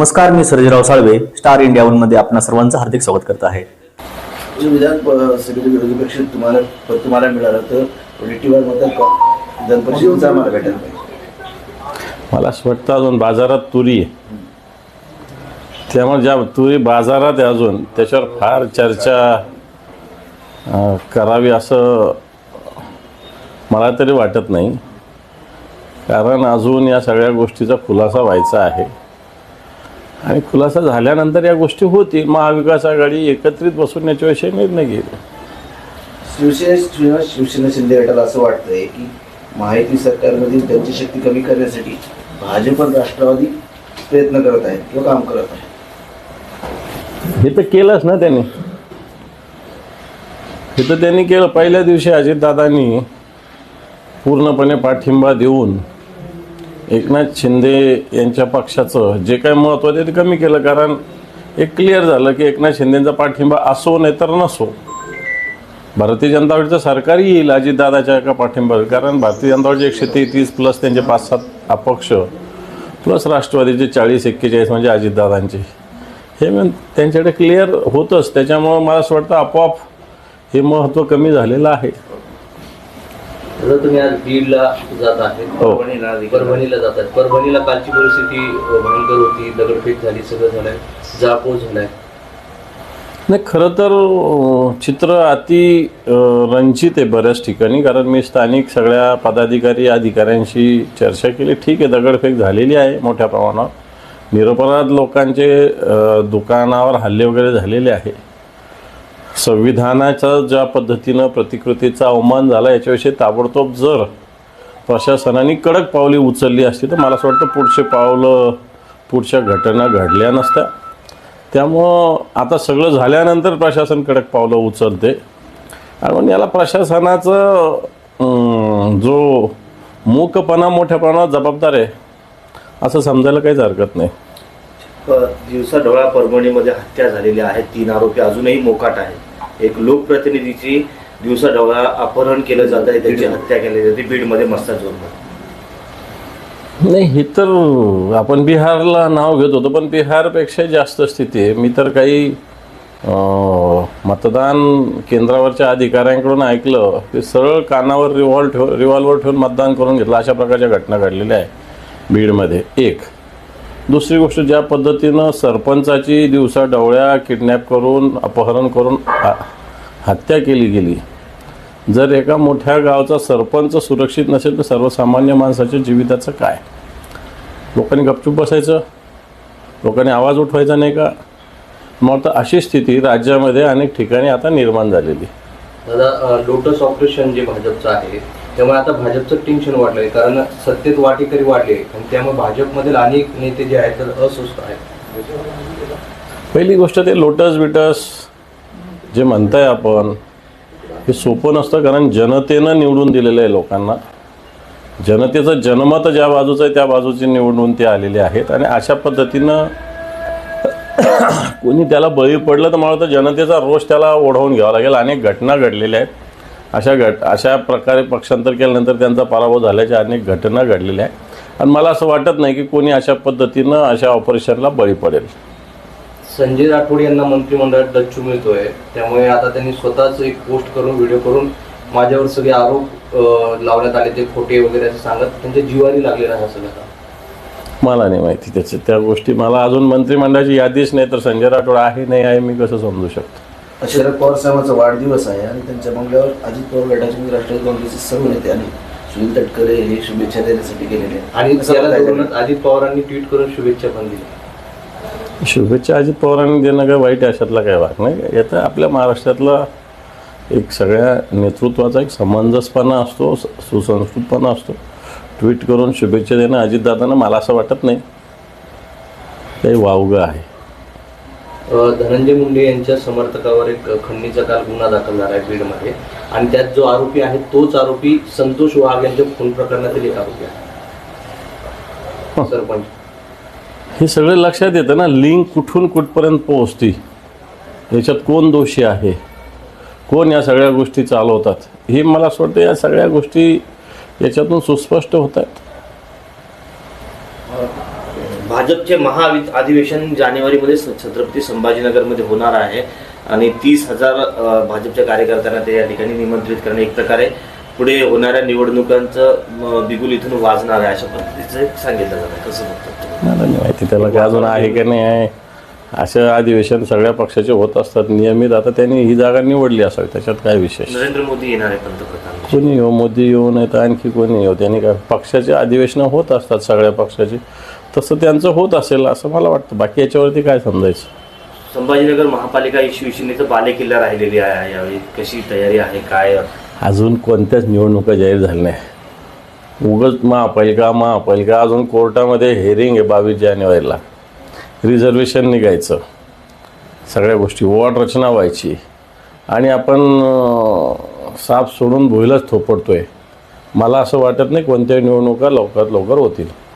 नमस्कार मी Sarjerao Salve star India वनमध्ये आपणा सर्वांचं हार्दिक स्वागत करत आहे. जे विधान सभेचे विरोधी पक्ष तुम्हाला तुम्हाला मिळालं तर विधान परिषदेचा आम्हाला भेटायला पाहिजे. मला असं वाटतं अजून बाजारात तुरी आहे. त्यामुळे ज्या तुरी बाजारात आहे अजून त्याच्यावर फार चर्चा करावी असं मला तरी वाटत नाही. कारण अजून या सगळ्या गोष्टीचा खुलासा व्हायचा आहे. आणि खुलासा झाल्यानंतर या गोष्टी होतील. महाविकास आघाडी एकत्रित बसून याच्याविषयी निर्णय घेईल. शिवसेना शिवसेना शिंदे गटाला असं वाटतंय की माहिती सरकारमधील त्यांची शक्ती कमी करण्यासाठी भाजप राष्ट्रवादी प्रयत्न करत आहेत किंवा काम करत आहे हे तर केलंच ना त्यांनी. हे तर त्यांनी केलं. पहिल्या दिवशी अजितदादांनी पूर्णपणे पाठिंबा देऊन एकनाथ शिंदे यांच्या पक्षाचं जे काही महत्त्व आहे ते कमी केलं कारण एक क्लिअर झालं की एकनाथ शिंदेचा पाठिंबा असो नाही तर नसो. भारतीय जनता पार्टीचं सरकार येईल अजितदादाच्या एका पाठिंबा कारण भारतीय जनता पार्टी एकशे तेहतीस प्लस त्यांचे पाच सात अपक्ष प्लस राष्ट्रवादीचे चाळीस एक्केचाळीस म्हणजे अजितदादांचे हे मग त्यांच्याकडे क्लिअर होतंच. त्याच्यामुळं मला असं वाटतं आपोआप हे महत्त्व कमी झालेलं आहे. जर तुम्ही आज बीडला जात आहे. हो. परभणीला. परभणीला जात आहे. परभणीला कालची परिस्थिती भयंकर होती. दगडफेक झाली सगळं झालंय. जाळपोळ झालाय. नाही खरं तर अं, चित्र अति अं, रंजित आहे बऱ्याच ठिकाणी. कारण मी स्थानिक सगळ्या पदाधिकारी अधिकाऱ्यांशी चर्चा केली. ठीक आहे दगडफेक झालेली आहे मोठ्या प्रमाणावर. निरपराध लोकांचे अं, दुकानावर हल्ले वगैरे झालेले आहे. संविधानाचा ज्या पद्धतीनं प्रतिकृतीचा अवमान झाला याच्याविषयी ताबडतोब जर प्रशासनाने कडक पावले उचलली असती तर मला असं वाटतं पुढचे पावलं पुढच्या घटना घडल्या नसत्या. त्यामुळं आता सगळं झाल्यानंतर प्रशासन कडक पावलं उचलते. आणि याला प्रशासनाचं जो मूकपणा मोठ्या प्रमाणात जबाबदार आहे असं समजायला काहीच हरकत नाही. दिवसा डोळा परभणीमध्ये हत्या झालेल्या आहेत तीन आरोपी अजूनही मोकाट आहेत. एक लोकप्रतिनिधीची दिवसा ढवळा अपहरण केलं जात आहे त्याची हत्या केली जाते बीडमध्ये मस्ता नाही हे तर आपण बिहारला नाव घेत होतो पण बिहारपेक्षा जास्त स्थिती आहे. मी तर काही मतदान केंद्रावरच्या अधिकाऱ्यांकडून ऐकलं की सरळ कानावर रिव्हॉल्व ठेव रिव्हॉल्वर ठेवून मतदान करून घेतलं. अशा प्रकारच्या घटना घडलेल्या आहे बीडमध्ये. एक. दुसरी गोष्ट ज्या पद्धतीनं सरपंचाची दिवसा डवळ्या किडनॅप करून अपहरण करून हत्या केली गेली जर एका मोठ्या गावचा सरपंच सुरक्षित नसेल तर सर्वसामान्य माणसाच्या जीविताचं काय? लोकांनी गपचूप बसायचं? लोकांनी आवाज उठवायचा नाही का? मग तर अशी स्थिती राज्यामध्ये अनेक ठिकाणी आता निर्माण झालेली. दादा लोटस ऑपरेशन जे भाजपचं आहे त्यामुळे आता भाजपचं टेन्शन वाढलंय. कारण सत्तेत वाटेकरी वाढले. आणि त्यामुळे भाजपमधील अनेक नेते जे आहेत तर अस्वस्थ आहेत. पहिली गोष्ट ते लोटस बिटस जे म्हणताय आपण हे सोपं नसतं कारण जनतेनं निवडून दिलेलं आहे लोकांना. जनतेचं जनमत ज्या बाजूचं आहे त्या बाजूची निवडून ते आलेले आहेत. आणि अशा पद्धतीनं कोणी त्याला बळी पडलं तर मला वाटतं जनतेचा रोष त्याला ओढवून घ्यावा लागेल. अनेक घटना घडलेल्या आहेत. अशा घट अशा प्रकारे पक्षांतर केल्यानंतर त्यांचा पराभव झाल्याच्या अनेक घटना घडलेल्या आहेत. आणि मला असं वाटत नाही की कोणी अशा पद्धतीनं अशा ऑपरेशनला बळी पडेल. संजय राठोड यांना मंत्रिमंडळात डच्चू मिळतोय. त्यामुळे आता त्यांनी स्वतःच एक पोस्ट करून व्हिडिओ करून माझ्यावर सगळे आरोप लावण्यात आले ते खोटे वगैरे असं सांगत त्यांच्या जीवारी लागलेला हा सगळं काम. मला नाही माहिती त्याचे. त्या गोष्टी मला अजून मंत्रिमंडळाची यादीच नाही तर संजय राठोड आहे नाही आहे मी कसं समजू शकतो? शरद पवार साहेबांचा वाढदिवस आहे आणि त्यांच्या बंगल्यावर अजित पवार गटाचे म्हणजे राष्ट्रवादी काँग्रेसचे सर्व नेते आणि सुनील तटकरे हे शुभेच्छा देण्यासाठी गेलेले आहेत. आणि त्याला धरूनच अजित पवारांनी ट्विट करून शुभेच्छा पण दिल्या. शुभेच्छा अजित पवारांनी देणं काय वाईट अशातला काय भाग नाही. याचा आपल्या महाराष्ट्रातला एक सगळ्या नेतृत्वाचा एक समंजसपणा असतो सुसंस्कृतपणा असतो. ट्विट करून शुभेच्छा देणं अजितदादांना मला असं वाटत नाही. काही वावगं आहे. धनंजय मुंडे यांच्या समर्थकावर एक खंडणीचा काल गुन्हा दाखल झाला आहे बीडमध्ये. आणि त्यात जो आरोपी आहे तोच आरोपी संतोष वाघ यांच्या खून प्रकरणातील एक आरोपी आहे. सरपंच. हे सगळं लक्षात येतं ना लिंक कुठून कुठपर्यंत पोहोचते? याच्यात कोण दोषी आहे? कोण या सगळ्या गोष्टी चालवतात? हे मला असं वाटतं या सगळ्या गोष्टी याच्यातून सुस्पष्ट होत आहेत भाजपचे महा अधिवेशन जानेवारीमध्ये छत्रपती संभाजीनगरमध्ये होणार आहे. आणि तीस हजार भाजपच्या कार्यकर्त्यांना ते या ठिकाणी निमंत्रित करणे एक प्रकारे पुढे होणाऱ्या निवडणुकांचं बिगुल इथून वाजणार आहे अशा पद्धतीचं एक सांगितलं जातं. कसं बघतात माहिती त्याला काय अजून आहे की नाही आहे. असे अधिवेशन सगळ्या पक्षाचे होत असतात. नियमित आता त्यांनी ही जागा निवडली असावी त्याच्यात काय विशेष? नरेंद्र मोदी येणार आहे पंतप्रधान. कोणी येऊ? मोदी येऊ नाही तर आणखी कोणी येऊ? त्यांनी काय पक्षाचे अधिवेशनं होत असतात सगळ्या पक्षाची. तसं त्यांचं होत असेल असं मला वाटतं. बाकी याच्यावरती काय समजायचं? संभाजीनगर महापालिका ही शिवसेनेचं बालेकिल्ला राहिलेली आहे यावेळी. कशी तयारी आहे काय? अजून कोणत्याच निवडणुका जाहीर झाल्या नाही. उगच महापालिका महापालिका अजून कोर्टामध्ये हेरिंग आहे बावीस जानेवारीला. रिझर्वेशन निघायचं. सगळ्या गोष्टी वॉर्ड रचना व्हायची. आणि आपण साप सोडून भुईलाच थोपडतोय. मला असं वाटत नाही कोणत्याही निवडणुका लवकरात लवकर होतील.